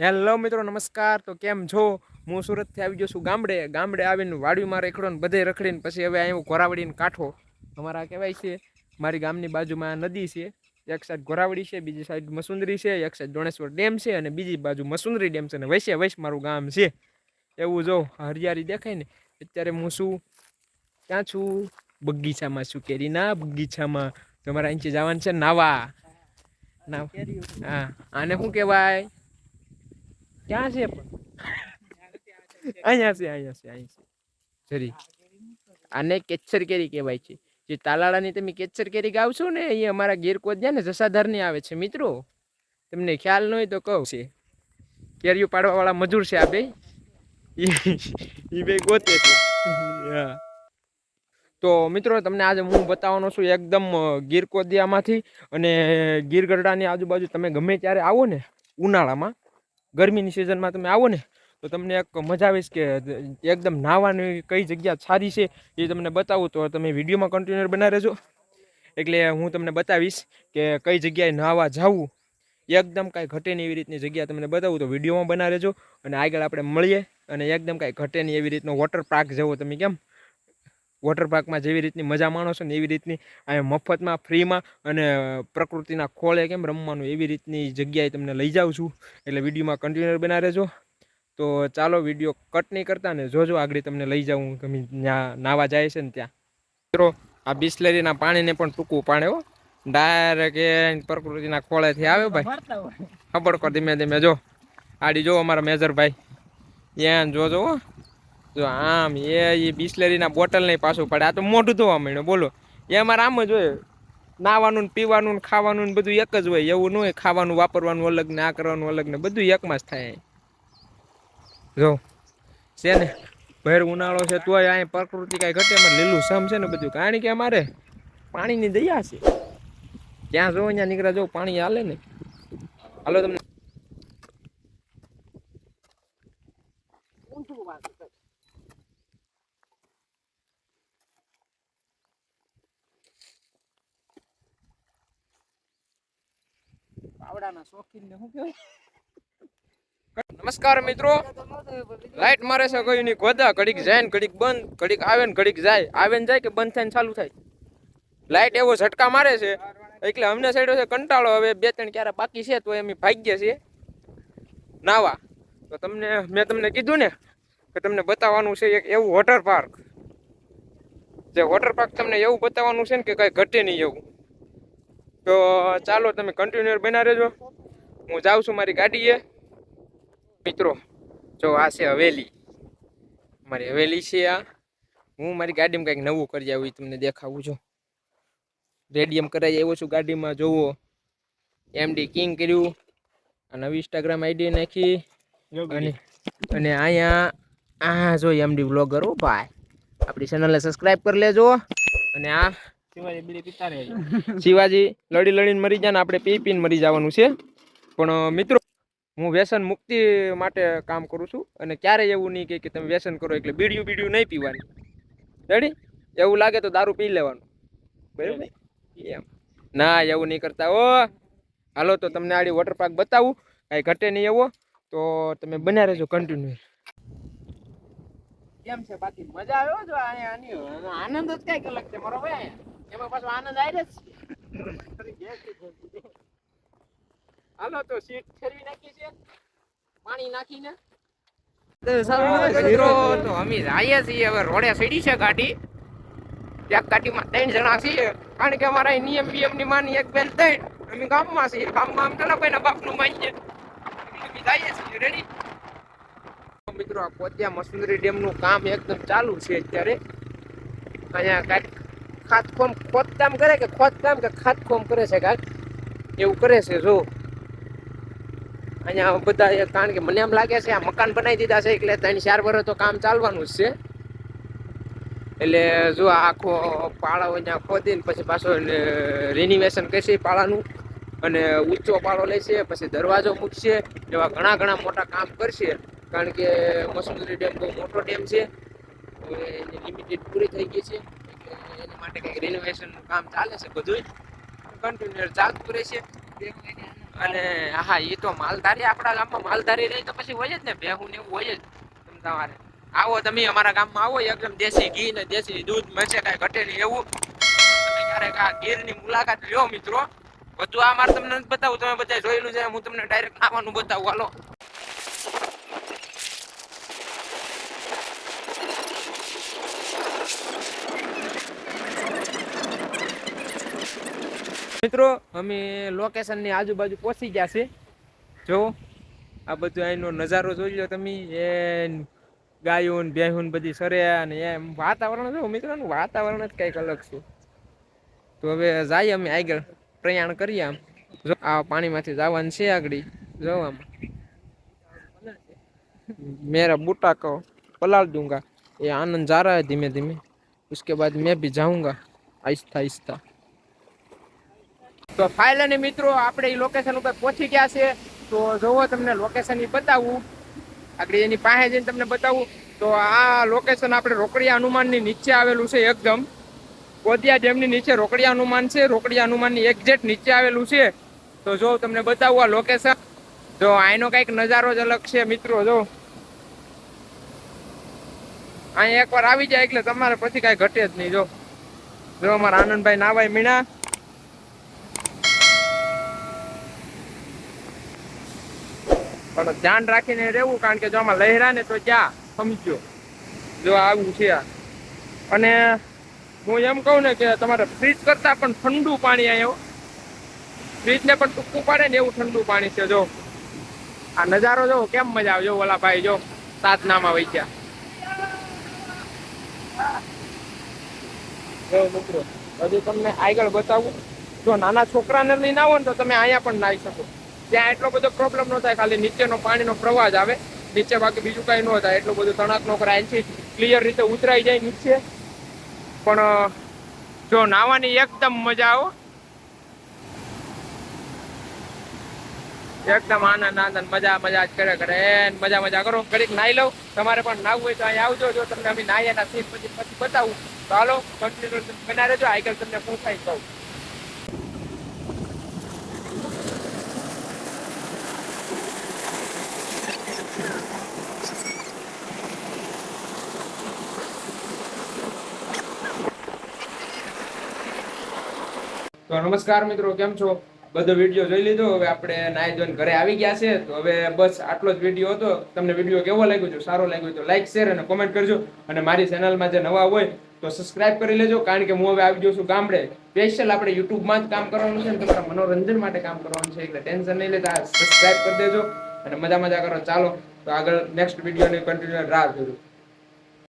Hello મિત્રો નમસ્કાર. તો કેમ છો? હું સુરતથી આવી ગયો છું ગામડે. ગામડે આવીને વાડીમાં રેખડો ને બધે રખડીને પછી હવે અહીં ઘોરાવડીને કાંઠો અમારા કહેવાય છે. મારી ગામની બાજુમાં નદી છે. એક સાઈડ ઘોરાવડી છે બીજી સાઈડ મસુંદરી છે એક સાઈડ ડોણેશ્વર ડેમ છે અને બીજી બાજુ મસુંદરી ડેમ છે અને વૈશ્ય વૈશ મારું ગામ છે. એવું જો હરિયાળી દેખાય ને અત્યારે હું શું ક્યાં છું? બગીચામાં છું કેરીના બગીચામાં. તમારે અહીંથી જવાનું છે નાવા. ના હા આને શું કહેવાય? ક્યાં છે પણ? અહીંયા છે અહીંયા છે અહીં છે. જરી. આને કેચર કેરી કહેવાય છે. જે તાલાળાની તમે કેચર કેરી ગાવશો ને, એ અમારા ગીર કોદ્યા ને જસાધારની આવે છે, મિત્રો. તમને ખ્યાલ ન હોય તો કહું છે. કેરીઓ પાડવાવાળા મજૂર છે આ બે. એ બે ગોતે છે. હા. તો મિત્રો, તમને આજે હું બતાવવાનો છું એકદમ ગીર કોદિયામાંથી અને ગીર ગરડાની આજુબાજુ તમે ગમે ત્યારે આવો ને, ઉનાળામાં ગરમીની સિઝનમાં તમે આવો ને, તો તમને એક મજા આવીશ કે એકદમ નાહવાની કઈ જગ્યા સારી છે એ તમને બતાવું. તો તમે વિડીયોમાં કન્ટિન્યુ બના રહેજો. એટલે હું તમને બતાવીશ કે કઈ જગ્યાએ નાહવા જવું. એકદમ કાંઈ ઘટે નહીં એવી રીતની જગ્યા તમને બતાવું, તો વિડીયોમાં બના રહેજો. અને આગળ આપણે મળીએ અને એકદમ કાંઈ ઘટે નહીં એવી રીતનો વોટર પાર્ક જેવો તમે કેમ વોટર પાર્કમાં જેવી રીતની મજા માણો છો ને એવી રીતની અહીંયા મફતમાં ફ્રીમાં અને પ્રકૃતિના ખોળે કેમ રમવાનું એવી રીતની જગ્યાએ તમને લઈ જાઉં છું. એટલે વિડીયોમાં કન્ટિન્યુ બના રહેજો. તો ચાલો વીડિયો કટ નહીં કરતા ને જોજો આગળ તમને લઈ જાઉં તમે જ્યાં નાવા જાય છે ને ત્યાં. મિત્રો આ બિસ્લેરીના પાણીને પણ ટૂંકું પાણે હો. ડાયરેક્ટ પ્રકૃતિના ખોળેથી આવે ભાઈ. ખબર કર ધીમે ધીમે જો. આડી જો અમારા મેજર ભાઈ ત્યાં જોજો હો. જો આમ એ એ બિસ્લેરીના બોટલ નહીં પાછું પડે. આ તો મોઢું ધોવા માંડ્યો, બોલો. એ અમારે આમ જ હોય. નાવાનું ને પીવાનું ને ખાવાનું ને બધું એક જ હોય. એવું ન હોય ખાવાનું વાપરવાનું અલગ ને આ કરવાનું અલગ ને બધું એકમાં જ થાય જો, છે ને, ભેર ઉનાળો છે તોય અહીં પ્રકૃતિ કાંઈ ઘટે અમારે લીલું સમ છે ને બધું. કારણ કે અમારે પાણીની દયા છે. ત્યાં જો અહીંયા નીકળ્યા જો પાણી હાલે ને. હાલો તમને. નમસ્કાર મિત્રો. લાઈટ મારે છે કોઈ ની ગોદા, ઘડીક જાય ને ઘડીક બંધ, ઘડીક આવે ને ઘડીક જાય. આવે ને જાય કે બંધ થાય ને ચાલુ થાય? લાઈટ એવો ઝટકા મારે છે, એટલે અમને સાઈડો છે કંટાળો. હવે બે ત્રણ ક્યારે બાકી છે તો એમ ભાગ્ય છે. નાવા. તો તમને, મેં તમને કીધું ને કે તમને બતાવવાનું છે એક એવું વોટર પાર્ક જે વોટર પાર્ક તમને એવું બતાવવાનું છે ને કે કઈ ઘટે નહીં એવું. તો ચાલો તમે કન્ટિન્યુઅર બના રહેજો. હું જાઉં છું મારી ગાડીએ. મિત્રો જો આ છે હવેલી. મારી હવેલી છે આ. હું મારી ગાડીમાં કંઈક નવું કરી આવું તમને દેખાવું છું. રેડિયમ કરાવી આવ્યો છું ગાડીમાં જોવો. એમડી કિંગ કર્યું. આ નવી ઇન્સ્ટાગ્રામ આઈડી નાખી. અને અને અહીંયા આ જો એમડી બ્લોગર હો ભાઈ. આપણી ચેનલને સબસ્ક્રાઈબ કરી લેજો. અને આ શિવાજી બીડી પીતા રહે શિવાજી લડી લડીને મરી જાય ને આપણે પી પીને મરી જવાનું છે. પણ મિત્રો હું વ્યસન મુક્તિ માટે કામ કરું છું અને ક્યારેય એવું નહીં કે તમે વ્યસન કરો એટલે બીડિયું બીડિયું નહીં પીવાની. રેડી એવું લાગે તો દારૂ પી લેવાનું. બરાબર? એમ. ના એવું નહીં કરતા ઓ હાલો તો તમને આડી વોટર પાર્ક બતાવું. કાંઈ ઘટે નહીં એવો. તો તમે બન્યા રહેજો કન્ટિન્યુ કેમ છે બાકી મજા આવ્યો જો અહીંયા આની. આનંદ જ કંઈક અલગ છે મારો ભાઈ. એમાં પાછો આનંદ આવી જ હાલો તો સીટ ફેરવી નાખી છે. પાણી નાખીને. મિત્રો તો અમે જઈએ છીએ હવે રોડે સીડી છે ગાડી. એક ગાડીમાં ત્રણ જણા છીએ. કારણ કે અમારા નિયમ બિયમની માની એક બેન ત્રણ. અમે ગામમાં છીએ. ગામમાં આમ પેલા કોઈના બાપનું માનીએ. જઈએ છીએ રેડી મિત્રો આ કોત્યા મસુંદરી ડેમનું કામ એકદમ ચાલુ છે અત્યારે. અહીંયા કાંઈક ખાતખોમ ખોદકામ કરે કે ખોદકામ કે ખાતખોમ કરે છે કાંઈક એવું કરે છે, જો. અહીંયા બધા કારણ કે મને એમ લાગે છે આ મકાન બનાવી દીધા છે એટલે ત્રણ ચાર વર્ષ તો કામ ચાલવાનું જ છે. એટલે જો આખો પાળો અહીંયા ખોદીને પછી પાછો રિનિવેશન કરશે પાળાનું. અને ઊંચો પાળો લેશે, પછી દરવાજો મૂકશે, એવા ઘણા ઘણા મોટા કામ કરશે. કારણ કે મસુંદરી ડેમ બહુ મોટો ડેમ છે. એની લિમિટેડ પૂરી થઈ ગઈ છે. એની માટે કંઈક રિનોવેશનનું કામ ચાલે છે બધું કન્ટિન્યુઅર ચાલતું રહેશે. અને હા એ તો માલધારી આપણા ગામમાં માલધારી રહી તો પછી હોય જ ને ભેહું ને એવું હોય જ તમ તમારે. આવો તમે અમારા ગામમાં આવો, એકદમ દેશી ઘી ને દેશી દૂધ મળશે કાંઈ ઘટે નહીં એવું. તમે ક્યારેક આ ગીરની મુલાકાત લ્યો મિત્રો. બધું આ મારે તમને નથી બતાવું તમે બધા જોયેલું છે, હું તમને ડાયરેક્ટ ખાવાનું બતાવું, હાલો. મિત્રો અમે લોકેશનની આજુબાજુ પહોંચી ગયા છે જો આ બધું અહીંનો નજારો જોઈ લો તમે એ ગાયો ને ભેહું ને બધી સરે અને એમ વાતાવરણ જો મિત્રોનું વાતાવરણ જ કંઈક અલગ છે તો હવે જઈએ અમે આગળ પ્રયાણ કરીએ આમ જો આ પાણીમાંથી જવાનું છે આગળ જો આમ मेरा बूटा को पलाल दूंगा ये आनंद जा रहा है धीमे धीमे उसके बाद मैं भी जाऊंगा आहिस्ता आहिस्ता તો ફાઇનલી મિત્રો, આપણે એ લોકેશન ઉપર પહોંચી ગયા છે તો જોવો તમને લોકેશન બતાવું. આગળ એની પાસે જઈને તમને બતાવું. તો આ લોકેશન આપણે રોકડિયા હનુમાનની નીચે આવેલું છે એકદમ. કોદિયા ડેમની નીચે રોકડિયા હનુમાન છે. રોકડિયા હનુમાનની એક્ઝેક્ટ નીચે આવેલું છે. તો જો તમને બતાવું આ લોકેશન જો આનો કંઈક નજારો જ અલગ છે મિત્રો, જો. અહીંયા એકવાર આવી જાય એટલે તમારે પછી કાંઈ ઘટે જ નહીં, જો. જો અમારા આનંદભાઈ નાવાય મીણા. પણ ધ્યાન રાખીને રહેવું, કારણ કે જો આમાં લહેરા ને તો ક્યાં સમજો જો આવું છે. અને હું એમ કહું ને કે તમારે ફ્રીજ કરતા પણ ઠંડુ પાણી અહીંયા ફ્રીજ ને પણ ટૂંકું પાડે ને એવું ઠંડુ પાણી છે, જો. આ નજારો જો, કેમ મજા આવે, જો, ઓલા ભાઈ, જો સાતનામાં વૈચ્યા. જો, મિત્રો, હજી તમને આગળ બતાવું. જો નાના છોકરાને લઈને આવો ને તો તમે અહીંયા પણ નાહી શકો. ત્યાં એટલો બધો પ્રોબ્લેમ ન થાય, ખાલી નીચેનો પાણીનો પ્રવાહ જ આવે. નીચે બાકી બીજું કઈ ન થાય, એટલું બધું તણાક નો કરાય. અહીંથી ક્લિયર રીતે ઉતરાઈ જાય નીચે. પણ જો નાવાની એકદમ મજા આવો. એકદમ આનંદ આનંદ, મજા મજા જ કરે કરે. એન મજા મજા કરો. ઘડીક નાઈ લઉં. તમારે પણ નાવું હોય તો અહીં આવજો. જો તમને અમે નાહી એના સીન પછી પછી બતાવું. તો હાલો કન્ટિન્યુ બના રહેજો. આગળ તમને પૂછાઈ કહું તો નમસ્કાર મિત્રો, કેમ છો? બધો વીડિયો જોઈ લીધો? હવે આપણે નાઈ જોઈને ઘરે આવી ગયા છે. તો હવે બસ આટલો જ વીડિયો હતો. તમને વીડિયો કેવો લાગ્યો? છે સારો લાગ્યો તો લાઈક શેર અને કોમેન્ટ કરજો. અને મારી ચેનલમાં જે નવા હોય તો સબસ્ક્રાઇબ કરી લેજો. કારણ કે હું હવે આવી જઉં છું ગામડે. સ્પેશિયલ આપણે યુટ્યુબમાં જ કામ કરવાનું છે ને તમારા મનોરંજન માટે કામ કરવાનું છે. એટલે ટેન્શન નહીં લેતા. સબસ્ક્રાઇબ કરી દેજો. અને મજા મજા કરો. ચાલો, તો આગળ નેક્સ્ટ વિડીયોની કન્ટિન્યુ રાહ જોજો.